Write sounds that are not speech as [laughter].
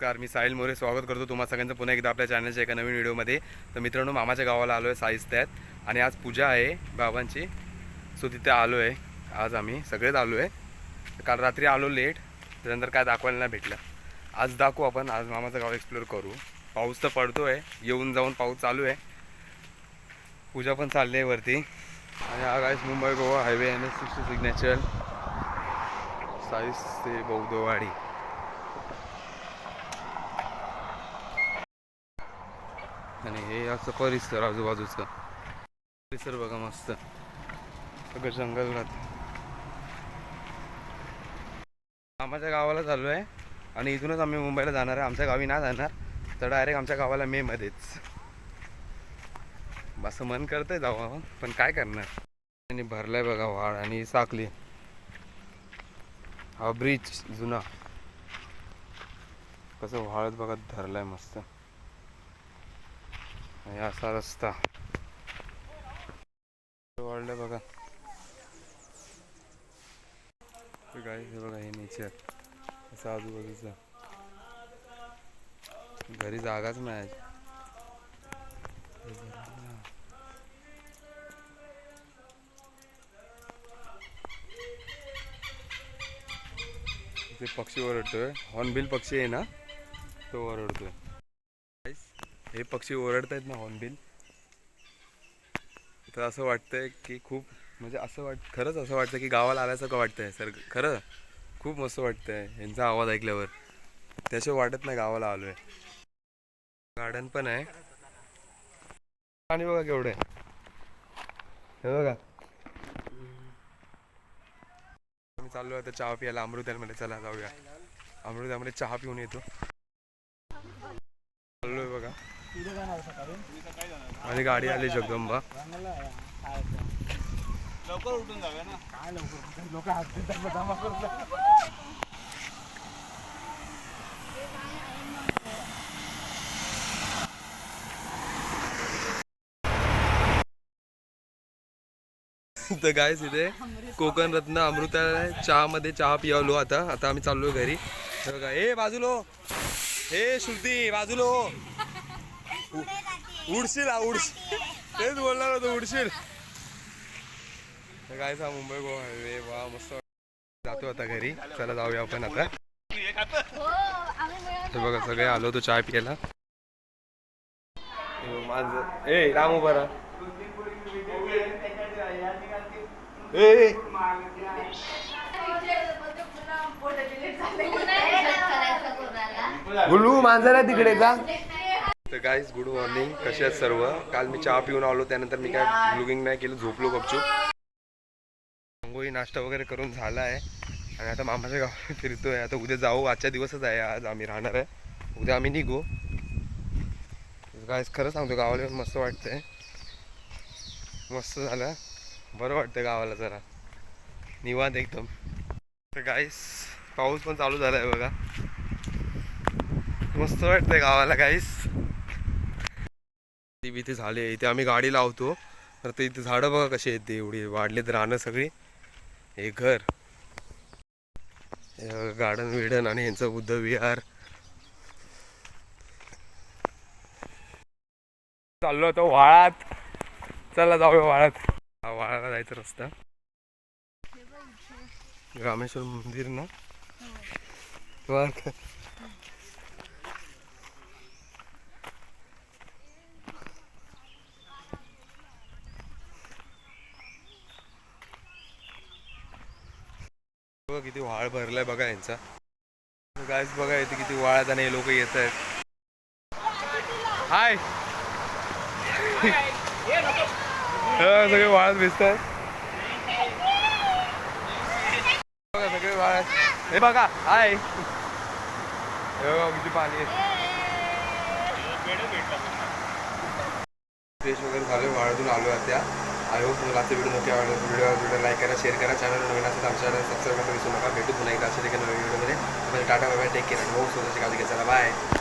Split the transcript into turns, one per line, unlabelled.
नमस्कार मी साहिल मोरे. स्वागत करतो तुम्हा सगळ्यांचं पुन्हा एकदा आपल्या चॅनलच्या एका नवीन व्हिडिओमध्ये. तर मित्रांनो मामाच्या गावाला आलो आहे साईज आणि आज पूजा आहे बाबांची. सो तिथे आलो आहे आज आम्ही सगळेच आलो आहे काल रात्री आलो लेट. त्यानंतर काय दाखवायला नाही भेटलं. आज दाखवू आपण. आज मामाचं गाव एक्सप्लोअर करू. पाऊस तर पडतो आहे येऊन जाऊन पाऊस चालू आहे. पूजा पण चालली आहे वरती. आणि हा guys Mumbai Goa highway N S sixty signature size ते बौद्धवाडी. आणि हे असं परिसर आजूबाजूचं. परिसर बघा मस्त. सगळं जंगल राहत आम्हाच्या गावाला चाललो आहे आणि इथूनच आम्ही मुंबईला जाणार आहे. आमच्या गावी नाही जाणार तर डायरेक्ट आमच्या गावाला मे मध्येच. असं मन करतंय जावं पण काय करणार? आणि भरलाय बघा वाळ आणि साखली हा ब्रिज जुना. कसं वाळत बघा धरलाय मस्त. आणि असा रस्ता. वाढलंय बघा. हे हे बघा हे नेचर. असं आजूबाजूचं. घरी जागाच नाही ते पक्षी ओरडतोय. हॉर्नबिल पक्षी आहे ना तो ओरडतोय. हे पक्षी ओरडत आहेत ना हॉर्नबिल तर असं वाटतंय की खूप म्हणजे असं वाट खरंच असं वाटतं की गावाला आल्यासारखं वाटतंय सर खरं खूप मस्त वाटतंय यांचा आवाज ऐकल्यावर. त्याशिवाय वाटत नाही गावाला आलोय. गार्डन पण आहे. आणि बघा केवढं आहे. हे बघा. आम्ही चाललो आता चहा प्यायला. अमृत्यामध्ये चला जाऊया. अमृतामध्ये चहा पिऊन येतो. आणि गाडी आली जगदंबा.
लवकर उठून जाऊया ना.
काय लवकर लोक
तर काय इथे कोकण रत्न अमृता चहामध्ये चहा पियालो आता. आता आम्ही चाललोय घरी. हे बघा ए बाजूलो. हे श्रुती बाजूलो. उडशील हा, उडशील. तेच बोलणार होतो उडशील. तर काय सा मुंबई गोवा हायवे वा मस्त. जातो आता घरी. चला जाऊया आपण आता. हे बघा सगळे आलो तो चहा प्यायला. हे माझं ए राम उभा राहा. ए ए. गुल्लू मांजर आहे तिकडे का तर गाईज गुड मॉर्निंग कसे आहेत सर्व? काल मी चहा पिऊन आलो त्यानंतर मी काय ब्लॉगिंग नाही केलं झोपलो गपचूप. रंगोळी नाश्ता वगैरे करून झाला आहे. आणि आता मामाच्या गावात फिरतोय. आता उद्या जाऊ. आजच्या दिवसच आहे. आज आम्ही राहणार आहे. उद्या आम्ही निघू. गायज खरं सांगतो गावाला येऊन मस्त वाटतंय. मस्त झालं. बरं वाटतं गावाला जरा. निवांत एकदम. तर गाईस पाऊस पण चालू झाला आहे बघा. मस्त वाटतंय गावाला गाईस ती इथे झाले. इथे आम्ही गाडी लावतो. तर ते इथे झाडं बघा कशी आहेत ते. एवढी वाढलेत रानं सगळी. हे घर. गार्डन विडन आणि यांचं बुद्ध विहार. चाललो होतो वाळात. चला जाऊया वाळात. हा वाळाला जायचा रस्ता. रामेश्वर मंदिर ना? बघा किती वाळ भरलाय बघा यांचा. गायच बघा इथे किती वाळात आणि लोक येत आहेत. [laughs] हाय सगळे वाळत दिसत आहेत. बघा सगळे वाळ हे बघा हाय हे बघा किती पाणी आहे. फ्रेश वगैरे झाले वाळतून आलो आहे त्या आय होप तुम्हाला आजचा व्हिडिओ नक्की आवडला. व्हिडिओ व्हिडिओ लाईक करा शेअर करा. चॅनल नवीन असेल आमच्या चॅनल सबस्क्राईब करायला विसरू नका. भेटू पुन्हा एकदा असेल एका नवीन व्हिडिओमध्ये म्हणजे टाटा बाय टेक केअर आणि भाऊ स्वतःची काळजी घ्या चला. बाय